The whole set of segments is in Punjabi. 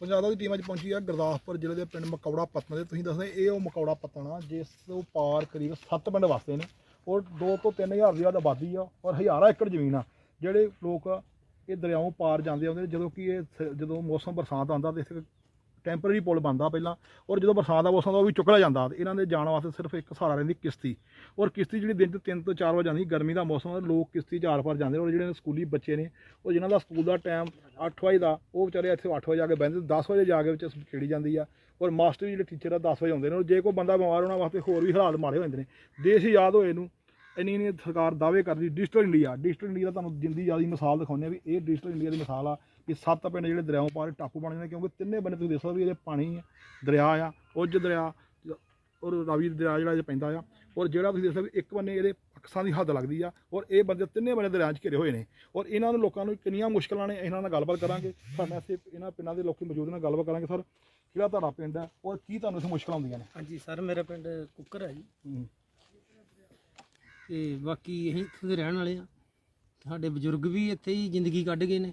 ਪੰਜਾਬ ਦੀ ਟੀਮ ਅੱਜ ਪਹੁੰਚੀ ਆ ਗੁਰਦਾਸਪੁਰ ਜ਼ਿਲ੍ਹੇ ਦੇ ਪਿੰਡ ਮਕੌੜਾ ਪੱਤਨ ਦੇ। ਤੁਸੀਂ ਦੱਸਦੇ ਇਹ ਉਹ ਮਕੌੜਾ ਪੱਤਨ ਆ, ਜਿਸ ਤੋਂ ਪਾਰ ਕਰੀਬ 7 ਪਿੰਡ ਵਸਦੇ ਨੇ। ਔਰ 2 ਤੋਂ 3000 ਦੀ ਆਬਾਦੀ ਆ ਔਰ ਹਜ਼ਾਰਾਂ ਏਕੜ ਜ਼ਮੀਨ ਆ। ਜਿਹੜੇ ਲੋਕ ਇਹ ਦਰਿਆਓਂ ਪਾਰ ਜਾਂਦੇ ਆਉਂਦੇ ਨੇ, ਜਦੋਂ ਕਿ ਇਹ ਸ- ਜਦੋਂ ਮੌਸਮ ਬਰਸਾਤ ਆਉਂਦਾ ਤੇ ਇੱਥੇ ਟੈਂਪਰੇਰੀ ਪੁਲ ਬਣਦਾ ਪਹਿਲਾਂ ਔਰ ਜਦੋਂ ਬਰਸਾਤ ਦਾ ਮੌਸਮ ਆਉਂਦਾ ਉਹ ਵੀ ਚੁੱਕਲਾ ਜਾਂਦਾ ਤੇ ਇਹਨਾਂ ਦੇ ਜਾਣ ਵਾਸਤੇ ਸਿਰਫ ਇੱਕ ਸਹਾਰਾ ਰਹਿੰਦੀ ਕਿਸ਼ਤੀ ਔਰ ਕਿਸ਼ਤੀ ਜਿਹੜੀ ਦਿਨ ਚ 3 ਤੋਂ 4 ਵਜੇ ਜਾਂਦੀ, ਗਰਮੀ ਦਾ ਮੌਸਮ ਆ ਲੋਕ ਕਿਸ਼ਤੀ 'ਚ ਆਰ ਪਾਰ ਜਾਂਦੇ ਔਰ ਜਿਹੜੇ ਸਕੂਲੀ ਬੱਚੇ ਨੇ ਉਹ ਜਿਨ੍ਹਾਂ ਦਾ ਸਕੂਲ ਦਾ ਟਾਈਮ 8 ਵਜੇ ਦਾ, ਉਹ ਵਿਚਾਰੇ ਇੱਥੇ 8 ਵਜੇ ਆ ਕੇ ਬਹਿੰਦੇ 10 ਵਜੇ ਜਾ ਕੇ ਵਿੱਚ ਖੇੜੀ ਜਾਂਦੀ ਆ ਔਰ ਮਾਸਟਰ ਜਿਹੜੇ ਟੀਚਰ ਆ 10 ਵਜੇ ਆਉਂਦੇ ਨੇ ਔਰ ਜੇ ਕੋਈ ਬੰਦਾ ਬਿਮਾਰ ਉਹਨਾਂ ਵਾਸਤੇ ਹੋਰ ਵੀ ਹਾਲਾਤ ਮਾੜੇ ਹੋ ਜਾਂਦੇ ਨੇ, ਦੇਸ਼ ਯਾਦ ਹੋਏ ਨੂੰ ਇੰਨੀ ਇੰਨੀ ਸਰਕਾਰ ਦਾਅਵੇ ਕਰਦੀ ਡਿਜੀਟਲ ਇੰਡੀਆ ਡਿਜੀਟਲ ਇੰਡੀਆ ਦਾ ਤੁਹਾਨੂੰ ਜਿੰਦੀ ਜ਼ਿਆਦਾ ਮਿਸਾਲ ਦਿਖਾਉਂਦੇ ਆ ਵੀ ਇਹ ਡਿਜੀਟਲ ਇੰਡੀਆ ਦੀ ਮਿਸਾਲ ਆ ਕਿ ਸੱਤ ਪਿੰਡ ਜਿਹੜੇ ਦਰਿਆਓਂ ਪਾਰ ਟਾਪੂ ਬਣ ਜਾਂਦੇ ਕਿਉਂਕਿ ਤਿੰਨੇ ਬੰਨੇ ਤੁਸੀਂ ਦੇਖ ਸਕਦੇ ਹੋ ਵੀ ਇਹਦੇ ਪਾਣੀ ਆ ਦਰਿਆ ਆ ਉੱਜ ਦਰਿਆ ਔਰ ਰਾਵੀ ਦਰਿਆ ਜਿਹੜਾ ਇਹ ਪੈਂਦਾ ਆ ਔਰ ਜਿਹੜਾ ਤੁਸੀਂ ਦੇਖ ਸਕਦੇ ਹੋ ਇੱਕ ਬੰਨੇ ਇਹਦੇ ਪਾਕਿਸਤਾਨ ਦੀ ਹੱਦ ਲੱਗਦੀ ਆ ਔਰ ਇਹ ਬੰਦੇ ਤਿੰਨੇ ਬੰਨੇ ਦਰਿਆ 'ਚ ਘਿਰੇ ਹੋਏ ਨੇ ਔਰ ਇਹਨਾਂ ਨੂੰ ਲੋਕਾਂ ਨੂੰ ਕਿੰਨੀਆਂ ਮੁਸ਼ਕਲਾਂ ਨੇ ਇਹਨਾਂ ਨਾਲ ਗੱਲਬਾਤ ਕਰਾਂਗੇ ਸਾਡੇ ਇੱਥੇ ਇਹਨਾਂ ਪਿੰਡਾਂ ਦੇ ਲੋਕੀ ਮੌਜੂਦ ਨੇ ਗੱਲਬਾਤ ਕਰਾਂਗੇ ਸਰ ਕਿਹੜਾ ਤੁਹਾਡਾ ਪਿੰਡ ਹੈ ਔਰ ਕੀ ਤੁਹਾਨੂੰ ਇੱਥੇ ਮੁਸ਼ਕਲਾਂ ਆਉਂਦੀਆਂ ਨੇ? ਹਾਂਜੀ ਸਰ ਮੇਰਾ ਪਿੰਡ ਕੁੱਕਰ ਹੈ ਜੀ। ਤੇ ਬਾਕੀ ਅਸੀਂ ਇੱਥੋਂ ਦੇ ਰਹਿਣ ਵਾਲੇ ਆ ਸਾਡੇ ਬਜ਼ੁਰਗ ਵੀ ਇੱਥੇ ਹੀ ਜ਼ਿੰਦਗੀ ਕੱਢ ਗਏ ਨੇ।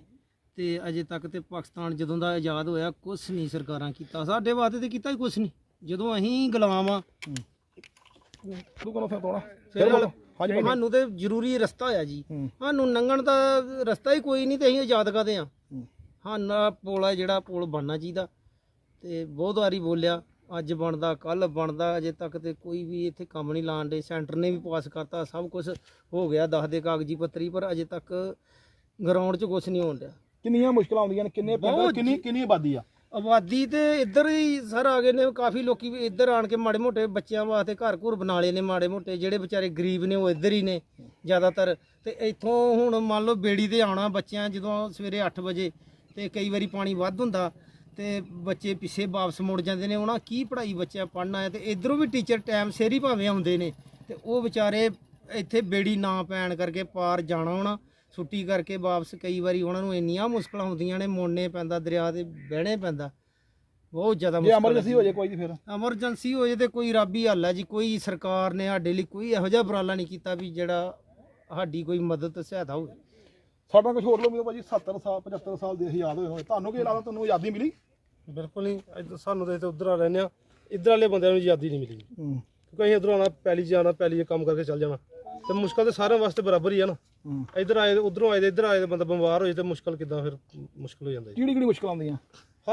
ਤੇ ਅਜੇ ਤੱਕ ਤੇ ਪਾਕਿਸਤਾਨ ਜਦੋਂ ਦਾ ਆਜ਼ਾਦ ਹੋਇਆ ਕੁਝ ਨਹੀਂ ਸਰਕਾਰਾਂ ਕੀਤਾ। ਸਾਡੇ ਵਾਸਤੇ ਤੇ ਕੀਤਾ ਹੀ ਕੁਝ ਨਹੀਂ। ਜਦੋਂ ਅਸੀਂ ਗੁਲਾਮ ਆ ਤੂੰ ਕੋਲੋਂ ਫਿਰ ਤੋੜਾ। ਫਿਰ ਫਿਰ ਬੋਲੋ। ਹਾਂਜੀ ਬੋਲੋ। ਸਾਨੂੰ ਤੇ ਜ਼ਰੂਰੀ ਰਸਤਾ ਹੋਇਆ ਜੀ। ਸਾਨੂੰ ਲੰਘਣ ਦਾ ਰਸਤਾ ਹੀ ਕੋਈ ਨਹੀਂ ਤੇ ਅਸੀਂ ਆਜ਼ਾਦ ਕਾਦੇ ਆ? ਹੂੰ। ਹਾਂ ਪੁਲ ਆ ਜਿਹੜਾ ਪੁਲ ਬਣਨਾ ਚਾਹੀਦਾ। ਤੇ ਬਹੁਤ ਵਾਰੀ ਬੋਲਿਆ ਅੱਜ ਬਣਦਾ ਕੱਲ ਬਣਦਾ ਅਜੇ ਤੱਕ ਤੇ ਕੋਈ ਵੀ ਇੱਥੇ ਕੰਮ ਨਹੀਂ ਲਾਣ ਦੇ। ਸੈਂਟਰ ਨੇ ਵੀ ਪਾਸ ਕਰਤਾ ਸਭ ਕੁਝ ਹੋ ਗਿਆ ਦੱਸ ਦੇ ਕਾਗਜ਼ੀ ਪੱਤਰੀ ਪਰ ਅਜੇ ਤੱਕ ਗਰਾਊਂਡ 'ਚ ਕੁਝ ਨਹੀਂ ਹੋਣ ਡਿਆ। ਕਿੰਨੀਆਂ ਮੁਸ਼ਕਲਾਂ ਆਉਂਦੀਆਂ ਨੇ ਕਿੰਨੇ ਪਿੰਡ ਬਹੁਤ ਕਿੰਨੀ ਕਿੰਨੀ ਆਬਾਦੀ ਆ? ਆਬਾਦੀ ਤੇ ਇੱਧਰ ਹੀ ਸਰ ਆ ਗਏ ਨੇ ਕਾਫੀ ਲੋਕੀ ਵੀ ਇੱਧਰ ਆਣ ਕੇ ਮਾੜੇ ਮੋਟੇ ਬੱਚਿਆਂ ਵਾਸਤੇ ਘਰ ਘੁਰ ਬਣਾ ਲਏ ਨੇ ਮਾੜੇ ਮੋਟੇ ਜਿਹੜੇ ਵਿਚਾਰੇ ਗਰੀਬ ਨੇ ਉਹ ਇੱਧਰ ਹੀ ਨੇ ਜ਼ਿਆਦਾਤਰ। ਤੇ ਇੱਥੋਂ ਹੁਣ ਮੰਨ ਲਓ ਬੇੜੀ ਤੇ ਆਉਣਾ ਬੱਚਿਆਂ ਜਦੋਂ ਸਵੇਰੇ 8 ਵਜੇ ਤੇ ਕਈ ਵਾਰੀ ਪਾਣੀ ਵੱਧ ਹੁੰਦਾ ਤੇ ਬੱਚੇ ਪਿੱਛੇ ਵਾਪਸ ਮੁੜ ਜਾਂਦੇ ਨੇ ਉਹਨਾਂ ਕੀ ਪੜ੍ਹਾਈ ਬੱਚਿਆਂ ਪੜ੍ਹਨਾ ਹੈ ਤੇ ਇਧਰੋਂ ਵੀ ਟੀਚਰ ਟਾਈਮ ਸਿਰ ਹੀ ਭਾਵੇਂ ਆਉਂਦੇ ਨੇ ਤੇ ਉਹ ਵਿਚਾਰੇ ਇੱਥੇ ਬੇੜੀ ਨਾ ਪੈਣ ਕਰਕੇ ਪਾਰ ਜਾਣਾ ਹੋਣਾ ਛੁੱਟੀ ਕਰਕੇ ਵਾਪਸ ਕਈ ਵਾਰੀ ਉਹਨਾਂ ਨੂੰ ਇੰਨੀਆਂ ਮੁਸ਼ਕਲਾਂ ਹੁੰਦੀਆਂ ਨੇ ਮੁੜਨੇ ਪੈਂਦਾ ਦਰਿਆ ਤੇ ਬਹਿਣੇ ਪੈਂਦਾ। ਬਹੁਤ ਜ਼ਿਆਦਾ ਜੇ ਮੁਸ਼ਕਲ ਐਮਰਜੈਂਸੀ ਹੋ ਜਾਏ ਕੋਈ ਨਹੀਂ ਫਿਰ। ਐਮਰਜੈਂਸੀ ਹੋ ਜੇ ਤੇ ਕੋਈ ਰੱਬੀ ਹੱਲ ਹੈ ਜੀ ਕੋਈ ਸਰਕਾਰ ਨੇ ਸਾਡੇ ਲਈ ਕੋਈ ਇਹੋ ਜਿਹਾ ਉਪਰਾਲਾ ਨਹੀਂ ਕੀਤਾ ਵੀ ਜਿਹੜਾ ਸਾਡੀ ਕੋਈ ਮਦਦ ਸਹਾਇਤਾ ਹੋਵੇ। ਸਾਡਾ ਕੁਝ ਹੋਰ ਲੋਕ ਭਾਜੀ 70 ਸਾਲ 75 ਸਾਲ ਦੇ ਆਜ਼ਾਦ ਹੋਏ ਹੋਏ। ਤੁਹਾਨੂੰ ਕੀ ਲੱਗਦਾ ਤੁਹਾਨੂੰ ਆਜ਼ਾਦੀ ਮਿਲੀ? ਬਿਲਕੁਲ ਨਹੀਂ ਇੱਧਰ ਸਾਨੂੰ ਤਾਂ ਇੱਥੇ ਉਧਰ ਆ ਰਹਿੰਦੇ ਆ। ਇੱਧਰ ਵਾਲੇ ਬੰਦਿਆਂ ਨੂੰ ਆਜ਼ਾਦੀ ਨਹੀਂ ਮਿਲੀ। ਹੂੰ। ਕਿਉਂਕਿ ਅਸੀਂ ਉਧਰੋਂ ਆਣਾ ਪੈਲੀ ਜਾਣਾ ਪੈਲੀ ਕੰਮ ਕਰਕੇ ਚੱਲ ਜਾਣਾ। ਤੇ ਮੁਸ਼ਕਲ ਤੇ ਸਾਰਿਆਂ ਵਾਸਤੇ ਬਰਾਬਰ ਹੀ ਆ ਨਾ। ਹੂੰ। ਇੱਧਰ ਆਏ ਉਧਰੋਂ ਆਏ ਤੇ ਇੱਧਰ ਆਏ ਤੇ ਬੰਦਾ ਬਿਮਾਰ ਹੋ ਜਾਏ ਤੇ ਮੁਸ਼ਕਲ ਕਿਦਾਂ ਫਿਰ ਮੁਸ਼ਕਲ ਹੋ ਜਾਂਦਾ ਜੀ। ਕਿਹੜੀ ਕਿਹੜੀ ਮੁਸ਼ਕਲਾਂ ਆਉਂਦੀਆਂ?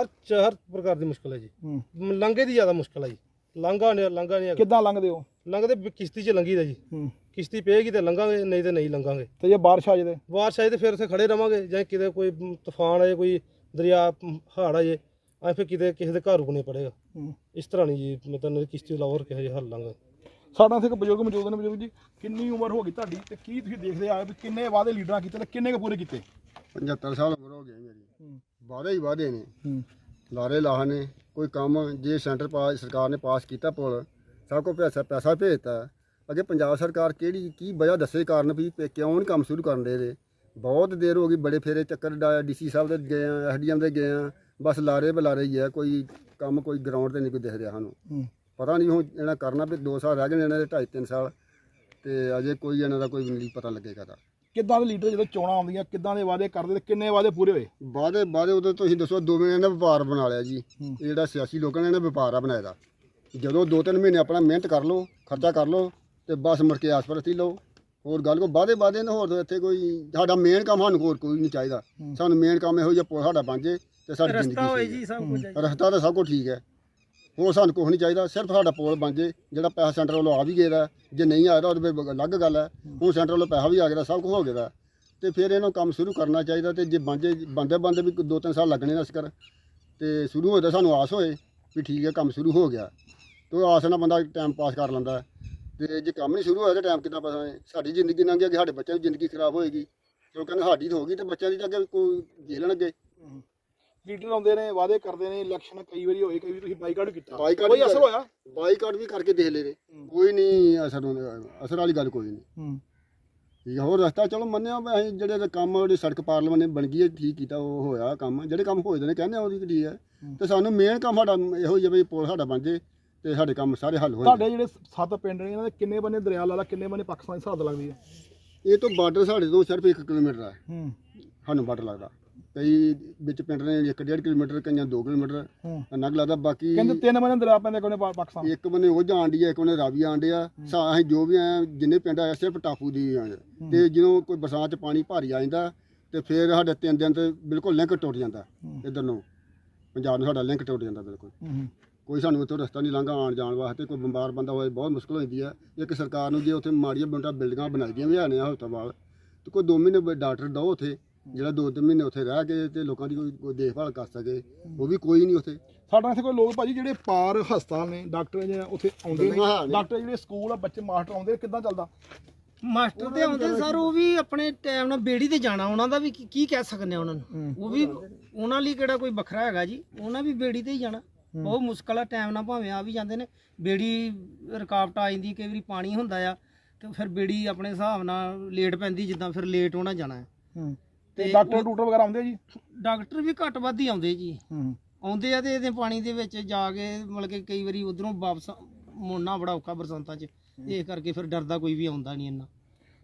ਹਰ ਚ- ਹਰ ਪ੍ਰਕਾਰ ਦੀ ਮੁਸ਼ਕਲ ਹੈ ਜੀ। ਹੂੰ। ਲੰਘੇ ਦੀ ਜ਼ਿਆਦਾ ਮੁਸ਼ਕਲ ਹੈ ਜੀ। ਲਾਂਘਾ ਨਹੀਂ ਲਾਂਘਾ ਨਹੀਂ ਹੈਗਾ। ਕਿੱਦਾਂ ਲੰਘਦੇ ਹੋ? ਲੰਘਦੇ ਵੀ ਕਿਸ਼ਤੀ 'ਚ ਲੰਘੀਦਾ ਜੀ। ਹੂੰ। ਕਿਸ਼ਤੀ ਪਏਗੀ ਤੇ ਲੰਘਾਂਗੇ ਨਹੀਂ ਤੇ ਨਹੀਂ ਲੰਘਾਂਗੇ। ਤੇ ਜੇ ਬਾਰਿਸ਼ ਆ ਜਾਏ ਬਾਰਿਸ਼ ਆਏ ਤੇ ਫਿਰ ਉੱਥੇ ਖੜੇ ਰਵਾਂਗੇ ਜਾਂ ਕਿਤੇ ਕੋਈ ਮ, ਤੂਫਾਨ ਆਏ ਕੋਈ ਦਰਿਆ ਮ, ਹੜ੍ਹ ਆ ਜੇ ਐ ਫਿਰ ਕਿਤੇ ਕਿਸੇ ਦੇ ਘਰ ਰੁਕਣੇ ਪੜੇਗਾ। ਹੂੰ। ਇਸ ਤਰ੍ਹਾਂ ਨਹੀਂ ਜੀ ਮਤਲਬ ਕਿਸ਼ਤੀ ਲਾਓ ਹੋਰ ਕਿਸੇ ਹੱਲ ਲਾਂਗਾ ਸਾਡਾ ਇੱਥੇ ਇੱਕ ਬਜ਼ੁਰਗ ਮੌਜੂਦ ਨੇ ਬਜ਼ੁਰਗ ਜੀ ਕਿੰਨੀ ਉਮਰ ਹੋ ਗਈ ਤੁਹਾਡੀ ਤੇ ਕੀ ਤੁਸੀਂ ਦੇਖਦੇ ਆਏ ਵੀ ਕਿੰਨੇ ਵਾਅਦੇ ਲੀਡਰਾਂ ਕੀਤੇ ਤੇ ਕਿੰਨੇ ਕੁ ਪੂਰੇ ਕੀਤੇ? 75 ਸਾਲ ਉਮਰ ਹੋ ਗਈ ਮੇਰੀ। ਵਾਅਦੇ ਹੀ ਵਾਅਦੇ ਨੇ। ਲਾਰੇ ਲਾਹ ਨੇ ਕੋਈ ਕੰਮ ਜੇ ਸੈਂਟਰ ਪਾਸ ਸਰਕਾਰ ਨੇ ਪਾਸ ਕੀਤਾ ਪੁਲ ਸਭ ਕੋ ਪੈਸਾ ਪੈਸਾ ਭੇਜਤਾ। ਅੱਗੇ ਪੰਜਾਬ ਸਰਕਾਰ ਕਿਹੜੀ ਕੀ ਵਜ੍ਹਾ ਦੱਸੇ ਕਾਰਨ ਵੀ ਕਿਉਂ ਨਹੀਂ ਕੰਮ ਸ਼ੁਰੂ ਕਰਨ ਦੇ ਬਹੁਤ ਦੇਰ ਹੋ ਗਈ ਬੜੇ ਫੇਰੇ ਚੱਕਰ ਡੀਸੀ ਸਾਹਿਬ ਦੇ ਗਏ ਆ ਐਸਡੀਐਮ ਦੇ ਗਏ ਆ। ਬਸ ਲਾਰੇ ਬਲਾਰੇ ਹੀ ਆ ਕੋਈ ਕੰਮ ਕੋਈ ਗਰਾਊਂਡ ਤੇ ਨਹੀਂ ਕੋਈ ਦਿਖ ਰਿਹਾ ਸਾਨੂੰ। ਪਤਾ ਨਹੀਂ ਹੁਣ ਇਹਨਾਂ ਕਰਨਾ ਵੀ 2 ਸਾਲ ਰਹਿ ਨੇ ਇਹਨਾਂ ਦੇ 2.5 3 ਸਾਲ। ਤੇ ਅਜੇ ਕੋਈ ਇਹਨਾਂ ਦਾ ਕੋਈ ਨਹੀਂ ਪਤਾ ਲੱਗੇਗਾ ਦਾ ਕਿੱਦਾਂ ਦੇ ਲੀਡਰ ਜਦੋਂ ਚੋਣਾਂ ਆਉਂਦੀਆਂ ਕਿੱਦਾਂ ਦੇ ਵਾਅਦੇ ਕਰਦੇ ਤੇ ਕਿੰਨੇ ਵਾਅਦੇ ਪੂਰੇ ਹੋਏ? ਬਾਅਦੇ ਬਾਅਦੇ ਉਦੋਂ ਤੁਸੀਂ ਦੱਸੋ ਦੋ ਮਹੀਨੇ ਦਾ ਵਪਾਰ ਬਣਾ ਲਿਆ ਜੀ। ਇਹ ਜਿਹੜਾ ਸਿਆਸੀ ਲੋਕਾਂ ਨੇ ਇਹਨੇ ਵਪਾਰ ਆ ਬਣਾਇਆ ਦਾ। ਜਦੋਂ ਦੋ ਤਿੰਨ ਮਹੀਨੇ ਆਪਣਾ ਮਿਹਨਤ ਕਰ ਲਓ ਖਰਚਾ ਕਰ ਲਓ ਤੇ ਬਸ ਮੁੜ ਕੇ ਆਸਪਰਤੀ ਲਓ। ਹੋਰ ਗੱਲ ਕੋ ਬਾਅਦੇ ਬਾਅਦੇ ਨਾ ਹੋਰ ਤਾਂ ਇੱਥੇ ਕੋਈ ਸਾਡਾ ਮੇਨ ਕੰਮ ਸਾਨੂੰ ਹੋਰ ਕੋਈ ਨਹੀਂ ਚਾਹੀਦਾ। ਸਾਨੂੰ ਮੇਨ ਕੰਮ ਇਹੋ ਜਿਹਾ ਸਾਡਾ ਬਣ ਜੇ ਤੇ ਸਾਡੀ ਰਸਤਾ ਹੋਏ ਜ਼ਿੰਦਗੀ ਜੀ ਸਭ ਕੁਝ। ਹੈ ਸਹੀ ਰਸਤਾ ਤਾਂ ਸਭ ਕੁਝ ਠੀਕ ਹੈ। ਹੋਰ ਸਾਨੂੰ ਕੁਝ ਨਹੀਂ ਚਾਹੀਦਾ, ਸਿਰਫ ਸਾਡਾ ਪੁਲ ਬਣ ਜੇ, ਜਿਹੜਾ ਪੈਸਾ ਸੈਂਟਰ ਵੱਲੋਂ ਆ ਵੀ ਗਿਆ ਦਾ, ਜੇ ਨਹੀਂ ਆਇਆ ਤਾਂ ਉਹਦੇ ਵਿੱਚ ਅਲੱਗ ਗੱਲ ਹੈ, ਹੁਣ ਸੈਂਟਰ ਵੱਲੋਂ ਪੈਸਾ ਵੀ ਆ ਗਿਆ ਸਭ ਕੁਝ ਹੋ ਗਿਆ ਦਾ। ਤੇ ਫਿਰ ਇਹਨੂੰ ਕੰਮ ਸ਼ੁਰੂ ਕਰਨਾ ਚਾਹੀਦਾ ਤੇ ਜੇ ਬੰਦੇ ਬੰਦੇ ਬੰਦੇ ਵੀ ਕੋਈ ਦੋ ਤਿੰਨ ਸਾਲ ਲੱਗਣੇ ਨੇ ਅਸਕਰ ਤੇ ਸ਼ੁਰੂ ਹੋਏ ਤਾਂ ਸਾਨੂੰ ਆਸ ਹੋਏ ਵੀ ਠੀਕ ਹੈ, ਕੰਮ ਸ਼ੁਰੂ ਹੋ ਗਿਆ। ਤੇ ਉਹ ਆਸ ਨਾਲ ਬੰਦਾ ਟਾਈਮ ਪਾਸ ਕਰ ਲੈਂਦਾ ਹੈ। ਤੇ ਜੇ ਕੰਮ ਨਹੀਂ ਸ਼ੁਰੂ ਹੋਇਆ ਤਾਂ ਟਾਈਮ ਕਿੱਦਾਂ ਪਾਸ ਸਾਡੀ ਜ਼ਿੰਦਗੀ ਲੰਘ ਗਈ ਸਾਡੇ ਬੱਚਿਆਂ ਦੀ ਜ਼ਿੰਦਗੀ ਖਰਾਬ ਹੋਏਗੀ। ਕਿਉਂਕਿ ਕਹਿੰਦੇ ਸਾਡੀ ਤਾਂ ਹੋ ਗਈ ਤੇ ਬੱਚਿਆਂ ਦੀ ਤਾਂ ਅੱਗੇ ਕੋਈ ਦੇਖ ਲੈਣਗੇ ਲੀਡਰ ਆਉਂਦੇ ਨੇ ਵਾਅਦੇ ਕਰਦੇ ਨੇ ਇਲੈਕਸ਼ਨ ਕਈ ਵਾਰੀ ਹੋਏ ਕਈ ਵਾਰੀ ਤੁਸੀਂ ਬਾਈਕਾਟ ਕੀਤਾ। ਬਾਈਕਾਟ ਕੋਈ ਵੀ ਅਸਰ ਕਰ- ਹੋਇਆ? ਬਾਈਕਾਟ ਵੀ ਕਰਕੇ ਦੇਖ ਲੈ ਨੇ। ਕੋਈ ਨਹੀਂ ਅਸਰ ਹੁੰਦਾ ਅਸਰ ਵਾਲੀ ਗੱਲ ਕੋਈ ਨਹੀਂ। ਹੂੰ। ਠੀਕ ਹੈ ਹੋਰ ਰਸਤਾ ਚਲੋ ਮੰਨਿਆ ਵੀ ਅਸੀਂ ਜਿਹੜੇ ਕੰਮ ਜਿਹੜੀ ਸੜਕ ਪਾਰਲੀਮੈਂਟ ਨੇ ਬਣ ਗਈ ਹੈ ਠੀਕ ਕੀਤਾ ਉਹ ਹੋਇਆ ਕੰਮ। ਜਿਹੜੇ ਕੰਮ ਹੋਏ ਦੇ ਨੇ ਕਹਿੰਦੇ ਆ ਉਹਦੀ ਠੀਕ ਹੈ। ਤੇ ਸਾਨੂੰ ਮੇਨ ਕੰਮ ਸਾਡਾ ਇਹੋ ਹੀ ਹੈ ਵੀ ਪੁਲ ਸਾਡਾ ਬਣ ਜੇ ਤੇ ਸਾਡੇ ਕੰਮ ਸਾਰੇ ਹੱਲ ਹੋ ਤੁਹਾਡੇ ਜਿਹੜੇ ਸੱਤ ਪਿੰਡ ਨੇ ਇਹਨਾਂ ਦੇ ਕਿੰਨੇ ਬੰਨੇ ਦਰਿਆ ਲਾ ਲਾ ਕਿੰਨੇ ਬੰਨੇ ਪਾਕਿਸਤਾਨ ਦੀ ਸਰਹੱਦ ਲੱਗਦੀ ਹੈ? ਇਹ ਤੋਂ ਬਾਰਡਰ ਸਾਡੇ ਤੋਂ ਸਿਰਫ 1 ਕਿਲੋਮੀਟਰ ਹੈ। ਹੂੰ। ਸਾਨੂੰ ਬਾਰਡਰ ਲੱਗਦਾ। ਕਈ ਵਿੱਚ ਪਿੰਡ ਨੇ 1.5 ਕਿਲੋਮੀਟਰ ਕਈਆਂ 2 ਕਿਲੋਮੀਟਰ ਨਗ ਲੱਗਦਾ ਬਾਕੀ ਕਹਿੰਦੇ ਤਿੰਨ ਮਹੀਨੇ ਦਰਿਆ ਪੈਂਦੇ ਕੋਨੇ ਪਾ- ਪਾਕਿਸਤਾਨ। ਇੱਕ ਬੰਨੇ ਉਹ ਜਾਣ ਡਈ ਆ ਇੱਕ ਬੰਨੇ ਰਾਵੀ ਆਣ ਡਿਆ। ਸਾ ਅਸੀਂ ਜੋ ਵੀ ਆਏ ਜਿੰਨੇ ਪਿੰਡ ਆਏ ਸਿਰਫ ਟਾਪੂ ਦੀ ਆਏ ਤੇ ਜਦੋਂ ਕੋਈ ਬਰਸਾਤ ਚ ਪਾਣੀ ਭਾਰੀ ਆ ਜਾਂਦਾ ਤੇ ਫਿਰ ਸਾਡੇ ਤਿੰਨ ਦਿਨ ਤੇ ਬਿਲਕੁਲ ਲਿੰਕ ਟੁੱਟ ਜਾਂਦਾ ਇਧਰ ਨੂੰ। ਪੰਜਾਬ ਨੂੰ ਸਾਡਾ ਲਿੰਕ ਟੁੱਟ ਜਾਂਦਾ ਬਿਲਕੁਲ। ਹੂੰ ਕੋਈ ਸਾਨੂੰ ਉੱਥੋਂ ਰਸਤਾ ਨਹੀਂ ਲੰਘਾ ਆਉਣ ਜਾਣ ਵਾਸਤੇ ਕੋਈ ਬਿਮਾਰ ਬੰਦਾ ਹੋਏ ਬਹੁਤ ਮੁਸ਼ਕਲ ਹੋ ਜਾਂਦੀ ਹੈ ਇੱਕ ਸਰਕਾਰ ਨੂੰ ਜੇ ਉੱਥੇ ਮਾੜੀਆਂ ਬੰਟਾ ਬਿਲਡਿੰਗਾਂ ਬਣਾਈ ਦੀਆਂ ਵੀ ਆਨੇ ਆ ਹਸਪਤਾਲ ਤੇ ਕੋਈ 2 ਮਹੀਨੇ ਬ- ਡਾਕਟਰ ਦੋ ਉੱਥੇ। ਜਿਹੜਾ 2-3 ਮਹੀਨੇ ਉੱਥੇ ਰਹਿ ਕੇ ਤੇ ਲੋਕਾਂ ਦੀ ਕੋਈ ਕੋਈ ਦੇਖਭਾਲ ਕਰ ਸਕੇ ਉਹ ਵੀ ਕੋਈ ਨਹੀਂ ਉੱਥੇ। ਸਾਡਾ ਇੱਥੇ ਕੋਈ ਲੋਕ ਭਾਜੀ ਜਿਹੜੇ ਪਾਰ ਹਸਪਤਾਲ ਨੇ ਡਾਕਟਰ ਜਿਹੜੇ ਉੱਥੇ ਆਉਂਦੇ ਨੇ ਹਾਂ। ਡਾਕਟਰ ਜਿਹੜੇ ਸਕੂਲ ਆ ਬੱਚੇ ਮਾਸਟਰ ਆਉਂਦੇ ਕਿੱਦਾਂ ਚੱਲਦਾ? ਮਾਸਟਰ ਤੇ ਆਉਂਦੇ ਸਰ ਉਹ ਵੀ ਆਪਣੇ ਟਾਈਮ ਨਾਲ ਬੇੜੀ ਤੇ ਜਾਣਾ ਉਹਨਾਂ ਦਾ ਵੀ ਕੀ ਕੀ ਕਹਿ ਸਕਨੇ ਆ ਉਹਨਾਂ ਨੂੰ? ਉਹ ਵੀ ਉਹਨਾਂ ਲਈ ਕਿਹੜਾ ਕੋਈ ਵੱਖਰਾ ਹੈਗਾ ਜੀ? ਉਹਨਾਂ ਵੀ ਬੇੜੀ ਤੇ ਹੀ ਜਾਣਾ। ਬਹੁਤ ਮੁਸ਼ਕਲ ਆ ਟਾਈਮ ਨਾਲ ਭਾਵੇਂ ਆ ਵੀ ਜਾਂਦੇ ਨੇ। ਬੇੜੀ ਰੁਕਾਵਟ ਆ ਜਾਂਦੀ ਕਈ ਵਾਰੀ ਪਾਣੀ ਹੁੰਦਾ ਆ ਤੇ ਫਿਰ ਬੇੜੀ ਆਪਣੇ ਹਿਸਾਬ ਨਾਲ ਲੇਟ ਪੈਂਦੀ ਜਿੱਦਾਂ ਫਿਰ ਲੇਟ ਹੋਣਾ ਜਾਣਾ ਹੂੰ। ਤੇ ਤੇ ਡਾਕਟਰ ਡੂਟਰ ਵਗੈਰਾ ਆਉਂਦੇ ਜੀ? ਡਾਕਟਰ ਵੀ ਘੱਟ ਵੱਧ ਹੀ ਆਉਂਦੇ ਜੀ। ਹੂੰ ਆਉਂਦੇ ਆ ਤੇ ਇਹਦੇ ਪਾਣੀ ਦੇ ਵਿੱਚ ਜਾ ਕੇ ਮਤਲਬ ਕਿ ਕਈ ਵਾਰੀ ਉਧਰੋਂ ਵਾਪਸ ਮੁੜਨਾ ਬੜਾ ਔਖਾ ਬਰਸਾਤਾਂ 'ਚ। ਇਹ ਕਰਕੇ ਫਿਰ ਡਰਦਾ ਕੋਈ ਵੀ ਆਉਂਦਾ ਨਹੀਂ ਇੰਨਾ।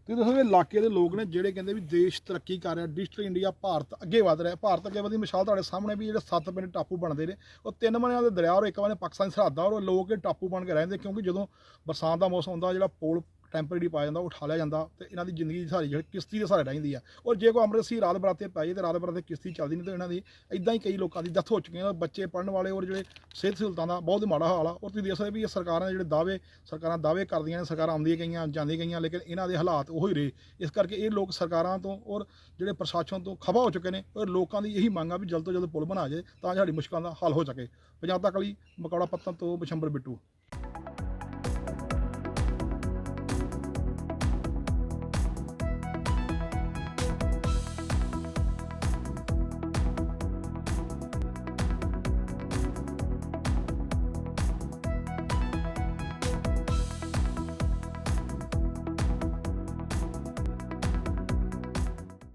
ਤੁਸੀਂ ਦੱਸੋ ਵੀ ਇਲਾਕੇ ਦੇ ਲੋਕ ਨੇ ਜਿਹੜੇ ਕਹਿੰਦੇ ਵੀ ਦੇਸ਼ ਤਰੱਕੀ ਕਰ ਰਿਹਾ ਡਿਜੀਟਲ ਇੰਡੀਆ ਭਾਰਤ ਅੱਗੇ ਵਧ ਰਿਹਾ। ਭਾਰਤ ਅੱਗੇ ਵਧੀ ਮਿਸਾਲ ਤੁਹਾਡੇ ਸਾਹਮਣੇ ਵੀ ਜਿਹੜੇ ਸੱਤ ਪਿੰਡ ਟਾਪੂ ਬਣਦੇ ਨੇ ਉਹ ਤਿੰਨ ਬੰਨਿਆਂ ਦੇ ਦਰਿਆ ਔਰ ਇੱਕ ਬੰਨੇ ਪਾਕਿਸਤਾਨ ਸਰਹੱਦ ਆ ਔਰ ਲੋਕ ਇਹ ਟਾਪੂ ਬਣ ਕੇ ਰਹਿੰਦੇ ਕਿਉਂਕਿ ਜਦੋਂ ਬਰਸਾਤ ਦਾ ਮੌਸਮ ਹੁੰਦਾ ਜਿਹੜਾ ਪੁਲ ਟੈਂਪਰੇਰੀ ਪਾਇਆ ਜਾਂਦਾ, ਉਹ ਉਠਾ ਲਿਆ ਜਾਂਦਾ ਤੇ ਇਹਨਾਂ ਦੀ ਜ਼ਿੰਦਗੀ ਸਾਰੀ ਜਿਹੜੀ ਕਿਸ਼ਤੀ ਦੇ ਸਾਰੇ ਰਹਿੰਦੀ ਆ। ਔਰ ਜੇ ਕੋਈ ਅੰਮ੍ਰਿਤਸਰ ਰਾਤ ਬਰਾਤੇ ਪੈ ਜਾਏ ਤੇ ਰਾਤ ਬਰਾਤੇ ਕਿਸ਼ਤੀ ਚੱਲਦੀ ਨਹੀਂ ਤੇ ਇਹਨਾਂ ਦੀ ਇਦਾਂ ਹੀ ਕਈ ਲੋਕਾਂ ਦੀ ਡੈਥ ਹੋ ਚੁੱਕੀ ਹੈ ਬੱਚੇ ਪੜਨ ਵਾਲੇ ਔਰ ਜਿਹੜੇ ਸਿਹਤ ਸਹੂਲਤਾਂ ਦਾ ਬਹੁਤ ਮਾੜਾ ਹਾਲ ਆ। ਔਰ ਤੁਸੀਂ ਦੇਖ ਸਕਦੇ ਵੀ ਇਹ ਸਰਕਾਰਾਂ ਦੇ ਜਿਹੜੇ ਦਾਅਵੇ, ਸਰਕਾਰਾਂ ਦਾਅਵੇ ਕਰਦੀਆਂ ਨੇ, ਸਰਕਾਰਾਂ ਆਉਂਦੀਆਂ ਗਈਆਂ, ਜਾਂਦੀਆਂ ਗਈਆਂ, ਲੇਕਿਨ ਇਹਨਾਂ ਦੇ ਹਾਲਾਤ ਉਹੀ ਰਹੇ। ਇਸ ਕਰਕੇ ਇਹ ਲੋਕ ਸਰਕਾਰਾਂ ਤੋਂ ਔਰ ਜਿਹੜੇ ਪ੍ਰਸ਼ਾਸਨ ਤੋਂ ਖਫਾ ਹੋ ਚੁੱਕੇ ਨੇ ਔਰ ਲੋਕਾਂ ਦੀ ਇਹੀ ਮੰਗ ਆ ਵੀ ਜਲਦ ਤੋਂ ਜਲਦ ਪੁਲ ਬਣਾ ਜਾਏ ਤਾਂ ਸਾਡੀ ਮੁਸ਼ਕਲਾਂ ਦਾ ਹੱਲ ਹੋ ਸਕੇ। ਪੰਜਾਬ ਤੱਕ ਲਈ ਮਕੌੜਾ ਪੱਤਨ ਤੋਂ ਬਸ਼ੰਬਰ ਬਿੱਟੂ।